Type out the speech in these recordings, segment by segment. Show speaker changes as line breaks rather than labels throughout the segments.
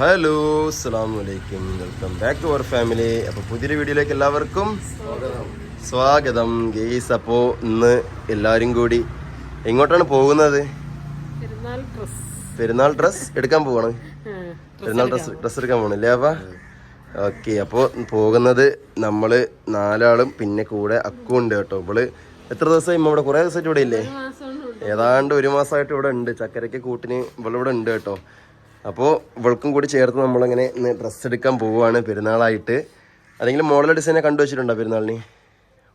Hello അസ്സാം വലൈക്കും welcome back to our family. അപ്പോൾ പുതിയൊരു വീഡിയോയിലേക്ക് എല്ലാവർക്കും സ്വാഗതം. ഗെയ്സ് അപ്പോൾ ഇന്ന് എല്ലാവരും കൂടി എങ്ങോട്ടാണ് പോകുന്നത്?
പെരുന്നാൾ ഡ്രസ്.
എടുക്കാൻ പോവാണ്. പെരുന്നാൾ ഡ്രസ് ഡ്രസ് എടുക്കാൻ പോകണല്ലേ അപ്പാ? ഓക്കെ അപ്പോൾ പോകുന്നത് നമ്മൾ നാലാളും പിന്നെ കൂടെ അക്കുണ്ട് കേട്ടോ. ഇവൾ എത്ര ദിവസമായി ഇവിടെ? കുറേ ദിവസമായിട്ട് ഇവിടെ ഇല്ലേ? ഏതാണ്ട് ഒരു മാസമായിട്ട് ഇവിടെ ഉണ്ട്. ചക്കരയ്ക്ക് കൂട്ടിന് ഇവളിവിടെ ഉണ്ട് കേട്ടോ. അപ്പോൾ ഇവൾക്കും കൂടി ചേർത്ത് നമ്മളിങ്ങനെ ഇന്ന് ഡ്രസ്സ് എടുക്കാൻ പോവുകയാണ് പെരുന്നാളായിട്ട്. അല്ലെങ്കിൽ മോഡൽ ഡിസൈനെ കണ്ടു വെച്ചിട്ടുണ്ടോ പെരുന്നാളിന്?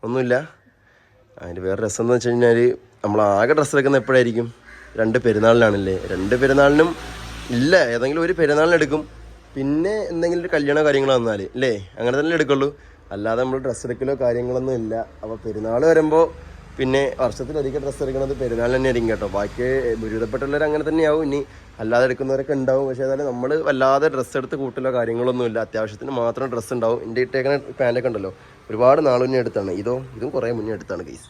ഒന്നുമില്ല. അതിന്റെ വേറെ രസം എന്ന് വെച്ച് കഴിഞ്ഞാൽ നമ്മൾ ആകെ ഡ്രസ്സ് എടുക്കുന്ന എപ്പോഴായിരിക്കും? രണ്ട് പെരുന്നാളിനാണല്ലേ. രണ്ട് പെരുന്നാളിനും ഇല്ല. ഏതെങ്കിലും ഒരു പെരുന്നാളിനെടുക്കും പിന്നെ എന്തെങ്കിലും ഒരു കല്യാണ കാര്യങ്ങളോ വന്നാൽ അല്ലേ? അങ്ങനെ തന്നെ എടുക്കുള്ളൂ. അല്ലാതെ നമ്മൾ ഡ്രസ്സ് എടുക്കലോ കാര്യങ്ങളൊന്നും ഇല്ല. അപ്പോൾ പെരുന്നാൾ വരുമ്പോൾ പിന്നെ വർഷത്തിൽ വർഷത്തിലൊരിക്കൽ ഡ്രസ്സ് എടുക്കുന്നത് പെരുന്നാൾ തന്നെ ആയിരിക്കും കേട്ടോ. ബാക്കി ദുരിതപ്പെട്ടുള്ളവർ അങ്ങനെ തന്നെയാവും. ഇനി അല്ലാതെ എടുക്കുന്നവരൊക്കെ ഉണ്ടാവും. പക്ഷേ അതായത് നമ്മൾ വല്ലാതെ ഡ്രസ്സ് എടുത്ത് കൂട്ടിലോ കാര്യങ്ങളൊന്നുമില്ല അത്യാവശ്യത്തിന് മാത്രം ഡ്രസ്സ് ഉണ്ടാവും. എന്റെ ഇട്ടേക്കണ പാന്റൊക്കെ ഉണ്ടല്ലോ. ഒരുപാട് നാൾ മുന്നേ എടുത്താണ്. ഇതോ ഇതും കുറേ മുന്നേ എടുത്താണ് ഗൈസ്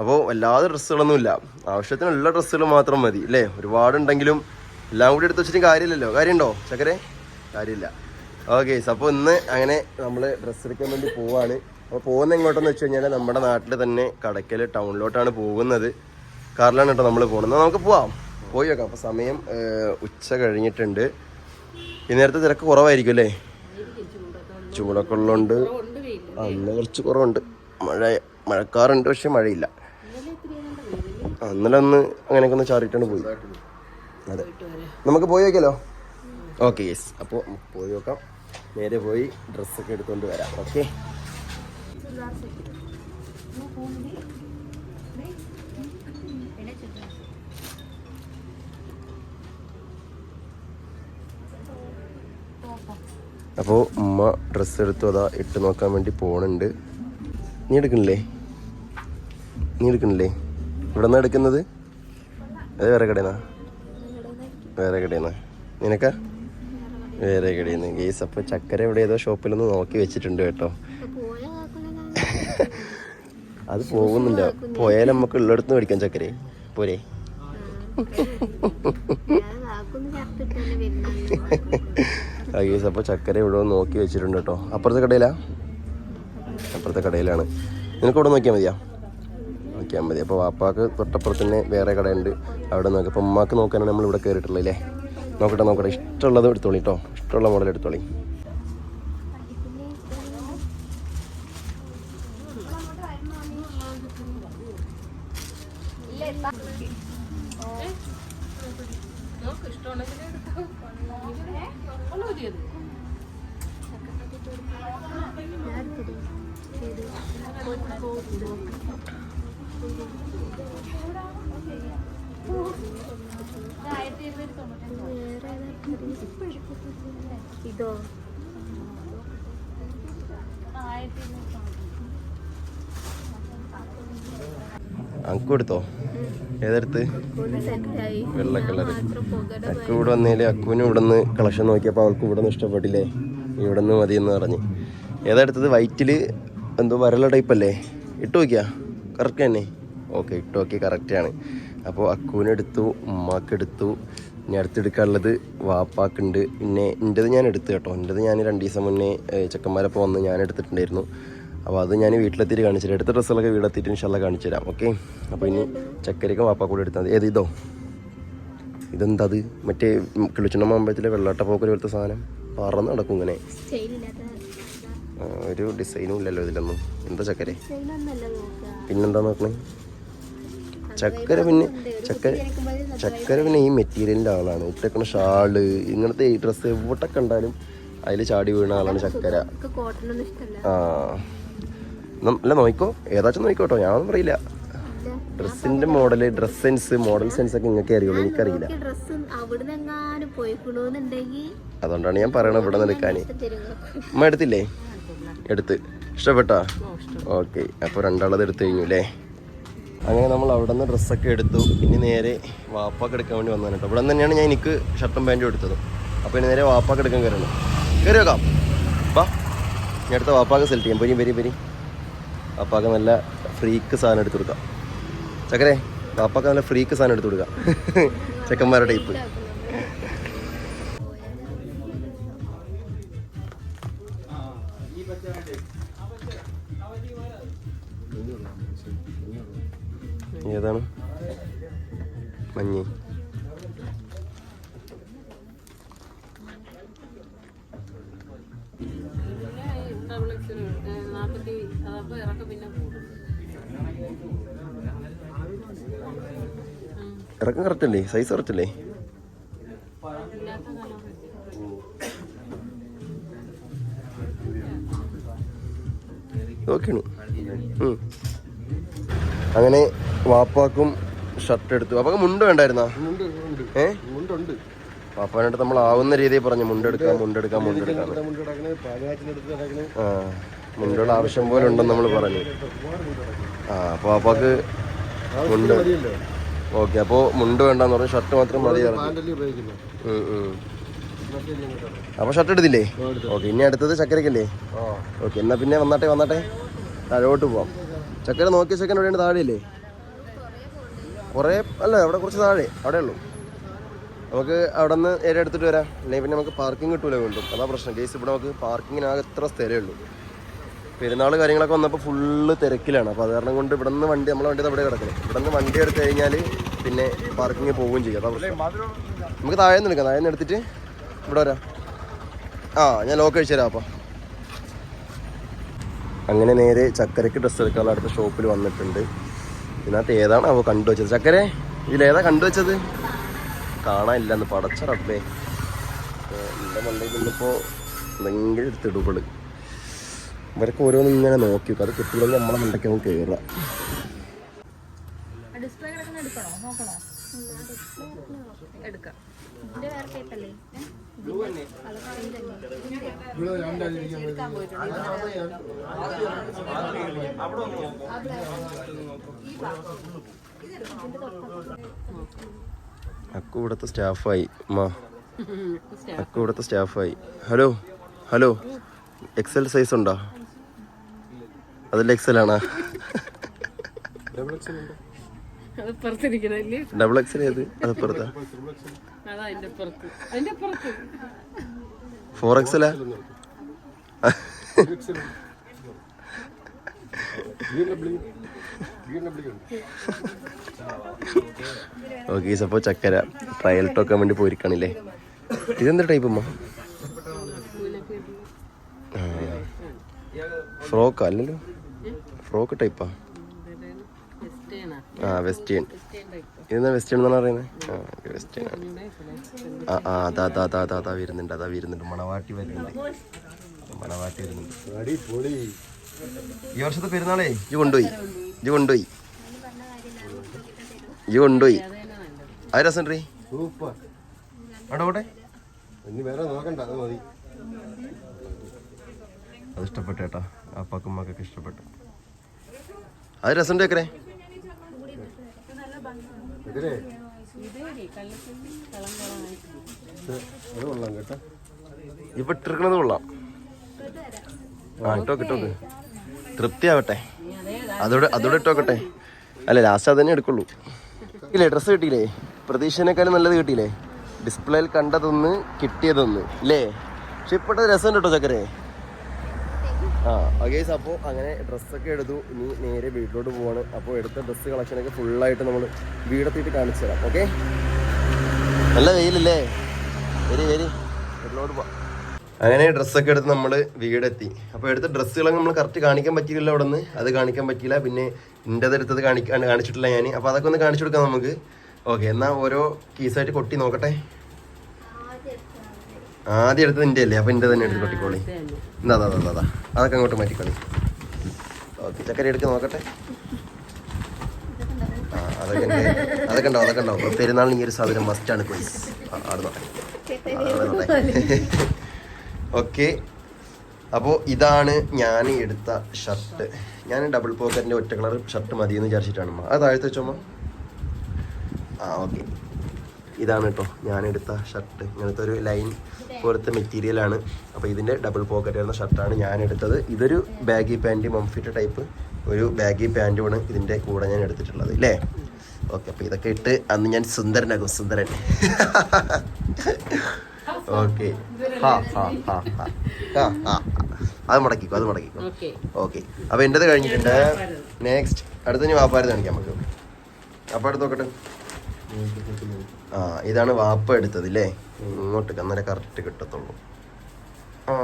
അപ്പോൾ വല്ലാതെ ഡ്രസ്സുകളൊന്നുമില്ല ആവശ്യത്തിനുള്ള ഡ്രസ്സുകൾ മാത്രം മതി അല്ലേ ഒരുപാടുണ്ടെങ്കിലും എല്ലാം കൂടി എടുത്ത് വെച്ചിട്ട് കാര്യമില്ലല്ലോ. കാര്യമുണ്ടോ ചക്കരെ? കാര്യമില്ല. ഓക്കെ അപ്പോൾ ഇന്ന് അങ്ങനെ നമ്മൾ ഡ്രസ്സ് എടുക്കാൻ വേണ്ടി പോവാണ്. അപ്പോൾ പോകുന്ന എങ്ങോട്ടെന്ന് വെച്ച് കഴിഞ്ഞാൽ നമ്മുടെ നാട്ടിൽ തന്നെ കടയ്ക്കൽ ടൗണിലോട്ടാണ് പോകുന്നത്. കാറിലാണ് കേട്ടോ നമ്മൾ പോകുന്നത് നമുക്ക് പോവാം. പോയി വെക്കാം അപ്പോൾ സമയം ഉച്ച കഴിഞ്ഞിട്ടുണ്ട്. ഈ നേരത്തെ തിരക്ക് കുറവായിരിക്കും അല്ലേ? ചൂടൊക്കെ ഉള്ളതുകൊണ്ട് അന്ന് കുറച്ച് കുറവുണ്ട്. മഴ മഴക്കാറുണ്ട് പക്ഷെ മഴയില്ല. അന്നലെ ഒന്ന് അങ്ങനെയൊക്കെ ഒന്ന് ചാറിയിട്ടാണ് പോയി. അതെ. നമുക്ക് പോയി നോക്കിയാലോ? Okay yes. അപ്പോൾ പോയി നോക്കാം. നേരെ പോയി ഡ്രസ്സൊക്കെ എടുത്തുകൊണ്ട് വരാം. ഓക്കെ. അപ്പോൾ ഉമ്മ ഡ്രസ്സ് എടുത്തു അതാ ഇട്ട് നോക്കാൻ വേണ്ടി പോണുണ്ട്. നീ എടുക്കണില്ലേ? നീ എടുക്കണില്ലേ? ഇവിടെ നിന്ന് എടുക്കുന്നത്? അത് വേറെ കടയെന്നാ വേറെ കടയെന്നാ നിനക്കാ? വേറെ കടയിൽ നിന്ന് ഗേസ് അപ്പോൾ ചക്കര ഇവിടെ ഏതോ ഷോപ്പിലൊന്ന് നോക്കി വെച്ചിട്ടുണ്ട് കേട്ടോ. അത് പോകുന്നില്ല പോയാൽ നമുക്ക് ഉള്ളിടത്ത് മേടിക്കാം ചക്കരെ. പോരെ. ആ അപ്പൊ ചക്കര ഇവിടെ നോക്കി വെച്ചിട്ടുണ്ട് കേട്ടോ. അപ്പുറത്തെ കടയിലാ? അപ്പുറത്തെ കടയിലാണ്. നിനക്ക് ഇവിടെ നോക്കിയാൽ മതിയാ? നോക്കിയാൽ മതി. അപ്പോൾ വാപ്പാക്ക് തൊട്ടപ്പുറത്ത് തന്നെ വേറെ കടയുണ്ട്. അവിടെ നോക്കി. അപ്പോൾ ഉമ്മാക്ക് നോക്കാനാണ് നമ്മൾ ഇവിടെ കയറിയിട്ടുള്ളത് അല്ലേ? നോക്കട്ടെ നോക്കട്ടെ. ഇഷ്ടമുള്ളത് എടുത്തോളി കേട്ടോ. ഇഷ്ടമുള്ള മോഡൽ എടുത്തോളി.
ഇതോ?
എടുത്തോ ഏതെടുത്ത്? വെള്ള കളർ അക്കു ഇവിടെ വന്നേൽ അക്കുവിന് ഇവിടെ നിന്ന് കളക്ഷൻ നോക്കിയപ്പോൾ അവൾക്ക് ഇവിടെ നിന്ന് ഇഷ്ടപ്പെട്ടില്ലേ? ഇവിടെ നിന്ന് മതി എന്ന് പറഞ്ഞ്. ഏതെടുത്തത്? വൈറ്റിൽ എന്തോ വരല ടൈപ്പ് അല്ലേ? ഇട്ട് നോക്കിയാ? കറക്റ്റ് തന്നെ. ഓക്കെ ഇട്ട് നോക്കി കറക്റ്റാണ് അപ്പോൾ അക്കുവിനെടുത്തു ഉമ്മാക്കെടുത്തു ഇനി അടുത്തെടുക്കാനുള്ളത് വാപ്പാക്കുണ്ട്. പിന്നെ എന്റെത് ഞാൻ എടുത്തു കേട്ടോ. എന്റെത് ഞാൻ രണ്ട് ദിവസം മുന്നേ ചെക്കന്മാരൊപ്പം വന്ന് ഞാൻ എടുത്തിട്ടുണ്ടായിരുന്നു. അപ്പോൾ അത് ഞാൻ വീട്ടിലെത്തിയിട്ട് കാണിച്ചു തരാം. എടുത്ത ഡ്രസ്സുകളൊക്കെ വീട്ടിലെത്തിയിട്ട് ഇൻഷാല്ല കാണിച്ചു തരാം. ഓക്കെ? അപ്പോൾ ഇനി ചക്കരയ്ക്ക് വാപ്പാ കൂടെ എടുത്താൽ മതി. ഏത് ഇതോ? ഇതെന്താ അത്? മറ്റേ കിളിച്ചുണ്ണ മാമ്പഴത്തിലെ വെള്ളാട്ട പോക്കൽ പോലത്തെ സാധനം. പറന്ന് നടക്കും ഇങ്ങനെ. ഒരു ഡിസൈനും ഇല്ലല്ലോ ഇതിലൊന്നും. എന്താ ചക്കര? പിന്നെന്താ നോക്കണേ? ചക്കര പിന്നെ ചക്കര ചക്കര പിന്നെ ഈ മെറ്റീരിയലിന്റെ ആളാണ്. ഇട്ടേക്കണ ഷാൾ ഇങ്ങനത്തെ ഈ ഡ്രസ്സ് എവിടെ കണ്ടാലും അതിൽ ചാടി വീണ ആളാണ് ചക്കര. ആ. അല്ല നോക്കോ ഏതാച്ചും നോക്കോട്ടോ ഞാനൊന്നും പറയില്ല. ഡ്രസ്സിന്റെ model dress sense model sense ഒക്കെ നിങ്ങൾക്ക് അറിയുള്ളൂ. എനിക്കറിയില്ല. അതുകൊണ്ടാണ് ഞാൻ പറയണത് ഇവിടെ
നിൽക്കാൻ
അമ്മ എടുത്തില്ലേ? എടുത്ത്. ഇഷ്ടപ്പെട്ടാ? ഓക്കെ. അപ്പോൾ രണ്ടാളത് എടുത്തു കഴിഞ്ഞു അല്ലേ അങ്ങനെ നമ്മൾ അവിടെ നിന്ന് ഡ്രസ്സൊക്കെ എടുത്തു. ഇനി നേരെ വാപ്പാക്ക് എടുക്കാൻ വേണ്ടി വന്നതാണ് കേട്ടോ. ഇവിടെ തന്നെയാണ് ഞാൻ എനിക്ക് ഷർട്ടും പാന്റും എടുത്തത്. അപ്പോൾ ഇനി നേരെ വാപ്പാക്ക് എടുക്കാൻ കയറണം കയറി വെക്കാം വാ. ഞാൻ അടുത്ത വാപ്പാക്ക് സെലക്ട് ചെയ്യാം. വരി വരി വാപ്പാക്ക് നല്ല ഫ്രീക്ക് സാധനം എടുത്തു കൊടുക്കാം. ചക്കരെ വാപ്പാക്ക് നല്ല ഫ്രീക്ക് സാധനം എടുത്തു കൊടുക്കാം. ചെക്കന്മാരുടെ ടൈപ്പ് ഏതാണ്? മഞ്ഞ.
ഇറക്കം
കറക്റ്റല്ലേ സൈസ് അല്ലേ? ഓക്കെയാണ് അങ്ങനെ വാപ്പാക്കും ഷർട്ട് എടുത്തു. അപ്പൊ മുണ്ട് വേണ്ടായിരുന്നാ? പാപ്പാനായിട്ട് നമ്മൾ ആവുന്ന രീതിയിൽ പറഞ്ഞു മുണ്ടെടുക്കാം മുണ്ടെടുക്കാം മുണ്ടെടുക്കാം ആ മുണ്ടുകൾ ആവശ്യം പോലെ ഉണ്ടെന്ന് നമ്മൾ പറഞ്ഞു. ആ അപ്പൊ പാപ്പാക്ക് മുണ്ട്. ഓക്കെ അപ്പോ മുണ്ട് വേണ്ടെന്ന് പറഞ്ഞു. ഷർട്ട് മാത്രം മതി പറഞ്ഞു.
പാന്റല്ലേ ഉപയോഗിക്കുന്നത്
ഉം, ഉം.
മറ്റേ ഇല്ലേ കേട്ടോ.
അപ്പൊ ഷർട്ട് എടുത്തില്ലേ. ഓക്കെ ഇനി അടുത്തത് ചക്കരക്കല്ലേ? ഓക്കെ എന്നാ പിന്നെ വന്നാട്ടെ വന്നാട്ടെ. താഴോട്ട് പോവാം. ചക്കര നോക്കിയ ചക്കൻ എവിടെയാണ് താഴെയല്ലേ? കുറേ അല്ല അവിടെ കുറച്ച് താഴെ അവിടെ ഉള്ളൂ. നമുക്ക് അവിടെ നിന്ന് ഏരിയ എടുത്തിട്ട് വരാം. അല്ലെങ്കിൽ പിന്നെ നമുക്ക് പാർക്കിംഗ് കിട്ടൂല വീണ്ടും. അതാ പ്രശ്നം. കേസ് ഇവിടെ നമുക്ക് പാർക്കിങ്ങിനാകെ എത്ര സ്ഥലമേ ഉള്ളൂ. പെരുന്നാൾ കാര്യങ്ങളൊക്കെ വന്നപ്പോൾ ഫുള്ള് തിരക്കിലാണ്. അപ്പോൾ അത് കാരണം കൊണ്ട് ഇവിടെ നിന്ന് വണ്ടി നമ്മളെ വണ്ടി അവിടെ കിടക്കണം ഇവിടെ നിന്ന് വണ്ടി എടുത്തു കഴിഞ്ഞാൽ പിന്നെ പാർക്കിങ് പോവുകയും ചെയ്യും. അതാ പ്രശ്നം. നമുക്ക് താഴെ നിന്ന് എടുക്കാം. താഴെ നിന്ന് എടുത്തിട്ട് ഇവിടെ വരാം. ആ ഞാൻ ലോക്ക് അഴിച്ചു തരാം അപ്പം. അങ്ങനെ നേരെ ചക്കരക്ക് ഡ്രസ്സ് എടുക്കാനുള്ള അടുത്ത ഷോപ്പിൽ വന്നിട്ടുണ്ട്. ഇതിനകത്ത് ഏതാണ് അവ കണ്ടുവച്ചത് ചക്കരെ ഇതിലേതാ കണ്ടുവച്ചത് കാണാനില്ലെന്ന് പടച്ച റബ്ബേ. എന്റെ മണ്ടയിൽ നിന്നിപ്പോൾ ഭയങ്കര എടുത്തിടുകൾ ഇവരൊക്കെ ഓരോന്നും ഇങ്ങനെ നോക്കി അത് കിട്ടില്ലെങ്കിൽ നമ്മളെ മണ്ടയ്ക്ക് അവൻ കയറുക
എടുക്കണോ? നോക്കണോ? എടുക്കാം.
അക്കു ഇവിടുത്തെ സ്റ്റാഫായി അമ്മ അക്കു ഇവിടുത്തെ സ്റ്റാഫായി. Hello hello. എക്സൽ സൈസ് ഉണ്ടോ? അതിൽ എക്സൽ ആണോ? ഡബിൾ എക്സൽ ഏത്? അത് പുറത്താ ഫോർ എക്സലാ ഓക്കെ സപ്പോ ചക്കര ട്രയൽ ടോക്കാൻ വേണ്ടി പോയിരിക്കണില്ലേ ഇതെന്താ ടൈപ്പ് അമ്മ ഫ്രോക്ക് അല്ലല്ലോ? ഫ്രോക്ക് ടൈപ്പാ ആ? വെസ്റ്റേൺ ഇതെന്താ വെസ്റ്റേൺ എന്നാണ് പറയുന്നത്? ആ വെസ്റ്റേൺ ആ ആ അതാ അതാ അതാ അതാ അതാ വരുന്നുണ്ട് അതാ വരുന്നുണ്ട്. മണവാട്ടി വരുന്നുണ്ട്. മണവാട്ടി വരുന്നുണ്ട്.
അടിപൊളി.
ഈ വർഷത്തെ പെരുന്നാളേ ഇത് കൊണ്ടുപോയി. ഇത് കൊണ്ടുപോയി. ഇത് കൊണ്ടുപോയി.
അത്
രസം റീ.
സൂപ്പർ.
അവിടെ
ഇനി വേറെ നോക്കണ്ട അത് മതി.
അത് ഇഷ്ടപ്പെട്ടു കേട്ടോ. അപ്പാക്കും മക്കൊക്കെ ഇഷ്ടപ്പെട്ടു. അത് രസം കേക്കറേ
ഇതിലേ അത് കൊള്ളാം കേട്ടോ.
ഇപ്പൊ ഇട്ടിരിക്കണത് കൊള്ളാം. ആ ഇട്ടോ ഇട്ടോക്ക് തൃപ്തിയാവട്ടെ. അതോടെ അതോടെ ഇട്ടോക്കട്ടെ അല്ല ലാസ്റ്റ് അത് തന്നെ എടുക്കുള്ളൂ. ഇല്ലേ ഡ്രസ്സ് കിട്ടിയില്ലേ? പ്രതീക്ഷേനേക്കാളും നല്ലത് കിട്ടിയില്ലേ? ഡിസ്പ്ലേയിൽ കണ്ടതൊന്ന് കിട്ടിയതൊന്ന് ഇല്ലേ? പക്ഷെ ഇപ്പോഴത്തെ രസം കേട്ടോ ചക്കരെ? ആ അഗേസ് അപ്പോൾ അങ്ങനെ ഡ്രസ്സൊക്കെ എടുത്തു. ഇനി നേരെ വീട്ടിലോട്ട് പോവാണ്. അപ്പോൾ എടുത്ത ഡ്രസ്സ് കളക്ഷനൊക്കെ ഫുള്ളായിട്ട് നമ്മൾ വീടെത്തിയിട്ട് കാണിച്ചു തരാം ഓക്കെ നല്ല വെയിലല്ലേ? വരി വരി. വീട്ടിലോട്ട് പോവാം. അങ്ങനെ ഡ്രസ്സൊക്കെ എടുത്ത് നമ്മൾ വീടെത്തി. അപ്പോൾ എടുത്ത ഡ്രസ്സുകളൊക്കെ നമ്മൾ കറക്റ്റ് കാണിക്കാൻ പറ്റിയില്ല അവിടെ നിന്ന് അത് കാണിക്കാൻ പറ്റിയില്ല. പിന്നെ ഇന്റെത് എടുത്തത് കാണിക്കാൻ കാണിച്ചിട്ടില്ല ഞാൻ അപ്പോൾ അതൊക്കെ ഒന്ന് കാണിച്ചു കൊടുക്കാം നമുക്ക്. ഓക്കെ എന്നാൽ ഓരോ കീസായിട്ട് കൊട്ടി നോക്കട്ടെ. ആദ്യം എടുത്തത് നിന്റെ അല്ലേ അപ്പൊ എന്റെ തന്നെ എടുത്ത് കൊട്ടിക്കോളി എന്താ അതാ അതാ. അതാ അതൊക്കെ അങ്ങോട്ട് മാറ്റിക്കോളി. ഓക്കെ ചക്കര എടുക്ക് നോക്കട്ടെ. ആ അതൊക്കെ അതൊക്കെ ഉണ്ടാവും അതൊക്കെ ഉണ്ടാവും. പെരുന്നാളിന് ഈ ഒരു സാധനം മസ്റ്റാണ് കോയ്സ് അവിടെ നോട്ടെ ഓക്കെ. അപ്പോൾ ഇതാണ് ഞാൻ എടുത്ത ഷർട്ട് ഞാൻ ഡബിൾ പോക്കറ്റിന്റെ ഒറ്റ കളർ ഷർട്ട് മതി എന്ന് വിചാരിച്ചിട്ടാണ് അത് താഴത്ത് വെച്ചോമ്മ ആ ഓക്കെ. ഇതാണ് കേട്ടോ ഞാൻ എടുത്ത ഷർട്ട് ഇങ്ങനത്തെ ഒരു ലൈൻ പോലത്തെ മെറ്റീരിയലാണ് അപ്പോൾ ഇതിന്റെ ഡബിൾ പോക്കറ്റ് വരുന്ന ഷർട്ടാണ് ഞാൻ എടുത്തത് ഇതൊരു baggy pant mom fit type ഒരു ബാഗി പാന്റുമാണ് ഇതിന്റെ കൂടെ ഞാൻ എടുത്തിട്ടുള്ളത് അല്ലേ ഓക്കെ അപ്പോൾ ഇതൊക്കെ ഇട്ട് അന്ന് ഞാൻ സുന്ദരനാകും സുന്ദരൻ. ഓക്കെ ഹാ ഹാ ഹാ ഹാ. ഹാ ഹാ അത് മുടക്കിക്കോ അത് മുടക്കിക്കോ.
ഓക്കെ
അപ്പോൾ അപ്പൊ എന്റേത് കഴിഞ്ഞിട്ടുണ്ട്. നെക്സ്റ്റ് അടുത്ത ഇനി വാപ്പാര് കാണിക്കാം നമുക്ക്. അപ്പോൾ അടുത്ത് നോക്കട്ടെ. ആ ഇതാണ് വാപ്പ എടുത്തത് ഇല്ലേ ഇങ്ങോട്ട് അന്നേരം കറക്റ്റ് കിട്ടത്തുള്ളൂ. ആ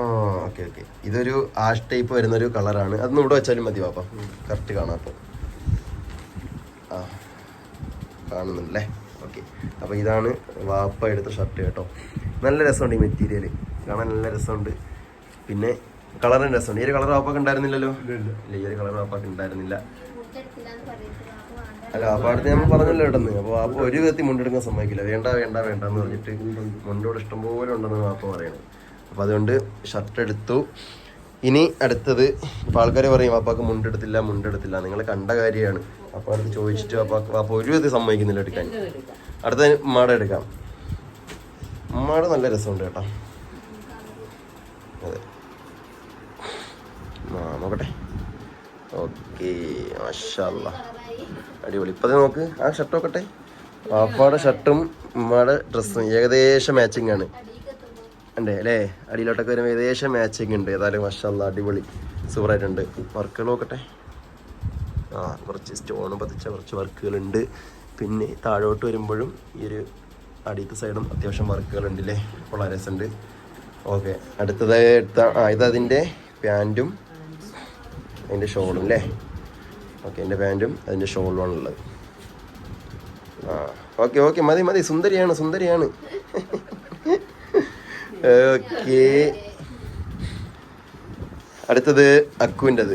ഓക്കെ ഓക്കെ ഇതൊരു ആഷ് ടൈപ്പ് വരുന്നൊരു കളറാണ് അതൊന്നും ഇവിടെ വെച്ചാലും മതി വാപ്പ. കറക്റ്റ് കാണാം അപ്പോൾ ആ കാണുന്നുണ്ടല്ലേ? ഓക്കെ അപ്പോൾ ഇതാണ് വാപ്പ എടുത്ത ഷർട്ട് കേട്ടോ. നല്ല രസമുണ്ട് ഈ മെറ്റീരിയൽ കാണാൻ നല്ല രസമുണ്ട്. പിന്നെ കളറിന് രസമുണ്ട്. ഈ ഒരു കളർ വാപ്പൊക്കെ ഉണ്ടായിരുന്നില്ലല്ലോ? ഇല്ല ഈ ഒരു കളർ വാപ്പൊക്കെ ഉണ്ടായിരുന്നില്ല. അല്ല അപ്പൊ അടുത്ത് നമ്മൾ പറഞ്ഞല്ലോ ഇടന്ന് അപ്പൊ അപ്പൊ ഒരു കത്തി മുണ്ടെടുക്കാൻ സമ്മതിക്കില്ല. വേണ്ട വേണ്ട വേണ്ട എന്ന് പറഞ്ഞിട്ട് മുണ്ടോട് ഇഷ്ടംപോലെ ഉണ്ടെന്ന് വാപ്പ പറയുന്നത് അപ്പൊ അതുകൊണ്ട് ഷർട്ട് എടുത്തു. ഇനി അടുത്തത് ഇപ്പൊ ആൾക്കാർ പറയും വാപ്പാക്ക് മുണ്ടെടുത്തില്ല മുണ്ടെടുത്തില്ല. നിങ്ങൾ കണ്ട കാര്യമാണ്. അപ്പൊ അടുത്ത് ചോദിച്ചിട്ട് വാപ്പാക്ക് വാപ്പ ഒരു കത്തി സമ്മതിക്കുന്നില്ല എടുക്കാൻ. അടുത്ത ഉമ്മാട എടുക്കാം. ഉമ്മാട നല്ല രസമുണ്ട് കേട്ടോ. അതെ. ആ നോക്കട്ടെ. ഓക്കെ മാഷല്ല അടിപൊളി. ഇപ്പൊ നോക്ക് ആ ഷർട്ട് നോക്കട്ടെ. പാപ്പാടെ ഷർട്ടും ഉമ്മയുടെ ഡ്രസ്സും ഏകദേശം മാച്ചിങ് ആണ്. ഉണ്ട് അല്ലേ? അടിയിലോട്ടൊക്കെ വരുമ്പോൾ ഏകദേശം മാച്ചിങ് ഉണ്ട്. ഏതായാലും മാഷല്ല അടിപൊളി. സൂപ്പറായിട്ടുണ്ട്. വർക്കുകൾ നോക്കട്ടെ. ആ കുറച്ച് സ്റ്റോൺ പതിച്ച കുറച്ച് വർക്കുകളുണ്ട് പിന്നെ താഴോട്ട് വരുമ്പോഴും ഈ ഒരു അടിയത്തെ സൈഡും അത്യാവശ്യം വർക്കുകൾ ഉണ്ട് അല്ലേ വളരെ രസമുണ്ട്. ഓക്കെ അടുത്തതായി എടുത്ത ആ ഇതതിന്റെ പാന്റും അതിന്റെ ഷോളും അല്ലേ ഓക്കെ എന്റെ പാന്റും അതിന്റെ ഷോളുമാണ് ഉള്ളത് ആ ഓക്കെ ഓക്കെ മതി മതി സുന്ദരിയാണ് സുന്ദരിയാണ്. ഓക്കെ. അടുത്തത് അക്കുവിന്റെത്.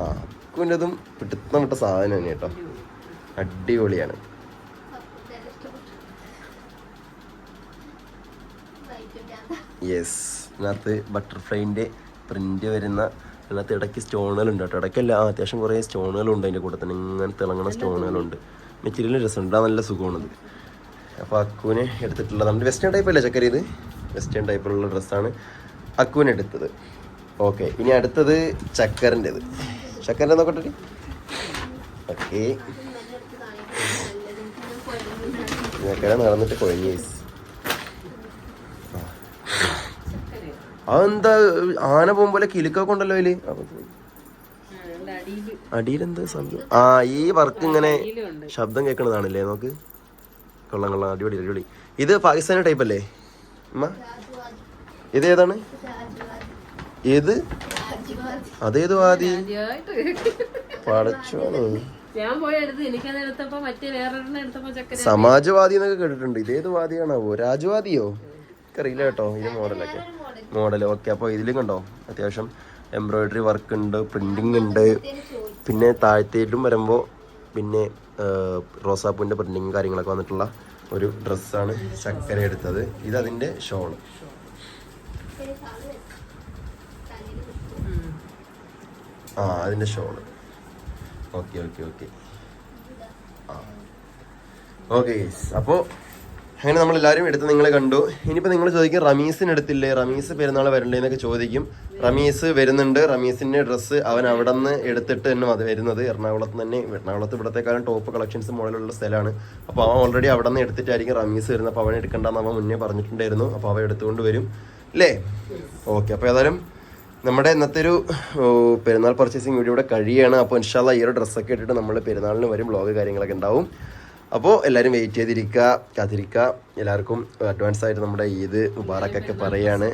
ആ അക്കുവിന്റെതും പിടുത്തം വിട്ട സാധനം തന്നെ കേട്ടോ. അടിപൊളിയാണ്. യെസ് ഇതിനകത്ത് ബട്ടർഫ്ലൈന്റെ പ്രിന്റ് വരുന്ന അതിനകത്ത് ഇടയ്ക്ക് സ്റ്റോണുകളുണ്ട് കേട്ടോ. ഇടയ്ക്കല്ല അത്യാവശ്യം കുറേ സ്റ്റോണുകളുണ്ട് അതിന്റെ കൂടെ തന്നെ ഇങ്ങനെ തിളങ്ങണ സ്റ്റോണുകളുണ്ട്. മെറ്റീരിയൽ രസമുണ്ട്. നല്ല സുഖമാണത്. അപ്പോൾ അക്കുവിനെ എടുത്തിട്ടുള്ളത് നമ്മുടെ വെസ്റ്റേൺ ടൈപ്പ് അല്ലേ ചക്കരി ഇത്? വെസ്റ്റേൺ ടൈപ്പിലുള്ള ഡ്രസ്സാണ് അക്കുവിനെ എടുത്തത്. ഓക്കെ ഇനി അടുത്തത് ചക്കറിന്റെത് ചക്കറിന്റെ നോക്കട്ടെ ഓക്കെ. ചക്കര നടന്നിട്ട് കുഴഞ്ഞു അതെന്താ ആന പോകുമ്പോലെ കിലുക്കൊക്കെ ഉണ്ടല്ലോ
അതിൽ.
അടിയിലെന്ത് സംഭവം? ആ ഈ വർക്ക് ഇങ്ങനെ ശബ്ദം കേൾക്കുന്നതാണല്ലേ നോക്ക്. കൊള്ളാം കൊള്ളാം. അടിപൊളി അടിപൊളി. ഇത് പാകിസ്ഥാനി ടൈപ്പ് അല്ലേ? അമ്മ ഇത് ഏതാണ്? ഏത്? അതേത് വാദി? പടച്ചോണ് സമാജവാദി എന്നൊക്കെ കേട്ടിട്ടുണ്ട്. ഇതേത് വാദിയാണാവോ? രാജവാദിയോ? അറിയില്ല കേട്ടോ ഇത് മോഡലൊക്കെ മോഡൽ ഓക്കെ അപ്പോൾ ഇതിലും കണ്ടോ? അത്യാവശ്യം എംബ്രോയിഡറി വർക്ക് ഉണ്ട് പ്രിന്റിംഗ് ഉണ്ട്. പിന്നെ താഴത്തേലും വരുമ്പോൾ പിന്നെ റോസാപ്പൂവിന്റെ പ്രിന്റിങ് കാര്യങ്ങളൊക്കെ വന്നിട്ടുള്ള ഒരു ഡ്രസ്സാണ് ചക്കര എടുത്തത്. ഇത് അതിന്റെ ഷോൾ ആ അതിന്റെ ഷോൾ ഓക്കെ ഓക്കെ ഓക്കെ ആ. ഓക്കെ അപ്പോൾ അങ്ങനെ നമ്മൾ എല്ലാവരും എടുത്ത് നിങ്ങൾ കണ്ടു. ഇനിയിപ്പോൾ നിങ്ങൾ ചോദിക്കും റമീസിന് എടുത്തില്ലേ? റമീസ് പെരുന്നാൾ വരണ്ടേ? എന്നൊക്കെ ചോദിക്കും. റമീസ് വരുന്നുണ്ട്. റമീസിന്റെ ഡ്രസ്സ് അവൻ അവിടെ നിന്ന് എടുത്തിട്ട് തന്നെ അത് വരുന്നത്. എറണാകുളത്ത് തന്നെ. എറണാകുളത്ത് ഇവിടത്തെക്കാളും ടോപ്പ് കളക്ഷൻസ് മോഡലുള്ള സ്ഥലമാണ്. അപ്പോൾ അവൻ ഓൾറെഡി അവിടെ നിന്ന് എടുത്തിട്ടായിരിക്കും റമീസ് വരുന്നത്. അപ്പോൾ അവൻ എടുക്കണ്ടെന്ന് അവൻ മുന്നേ പറഞ്ഞിട്ടുണ്ടായിരുന്നു. അപ്പോൾ അവൻ എടുത്തുകൊണ്ട് വരും. അല്ലേ ഓക്കെ. അപ്പോൾ ഏതായാലും നമ്മുടെ ഇന്നത്തെ ഒരു പെരുന്നാൾ പർച്ചേസിങ് വീഡിയോ ഇവിടെ കഴിയാണ്. അപ്പോൾ ഇൻഷാല്ല ഈ ഒരു ഡ്രസ്സൊക്കെ ഇട്ടിട്ട് നമ്മൾ പെരുന്നാളിന് വരും. വ്ളോഗ് കാര്യങ്ങളൊക്കെ ഉണ്ടാവും. അപ്പോൾ എല്ലാവരും വെയിറ്റ് ചെയ്തിരിക്കുക കാത്തിരിക്കുക. എല്ലാവർക്കും അഡ്വാൻസ് ആയിട്ട് നമ്മുടെ ഈദ് മുബാറക്കൊക്കെ പറയാണ്.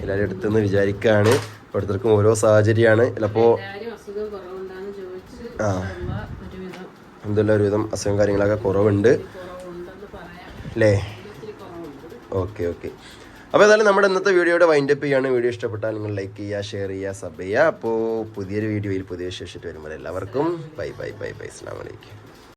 എല്ലാവരും എടുത്തെന്ന് വിചാരിക്കുകയാണ് ഓരോരുത്തർക്കും ഓരോ സാഹചര്യമാണ്.
അപ്പോൾ
ആ. എന്തെല്ലാം ഒരുവിധം അസുഖം കാര്യങ്ങളൊക്കെ കുറവുണ്ട്. അല്ലേ ഓക്കെ ഓക്കെ. അപ്പോൾ ഏതായാലും നമ്മുടെ ഇന്നത്തെ വീഡിയോയുടെ വൈൻഡപ്പ് ചെയ്യാണ്. വീഡിയോ ഇഷ്ടപ്പെട്ടാൽ നിങ്ങൾ ലൈക്ക് ചെയ്യുക ഷെയർ ചെയ്യുക സബ് ചെയ്യുക. അപ്പോൾ പുതിയൊരു വീഡിയോയിൽ പുതിയ വിശേഷിച്ചിട്ട് വരുമ്പോൾ എല്ലാവർക്കും ബൈ ബൈ ബൈ ബൈ അസ്സാം വലൈക്കും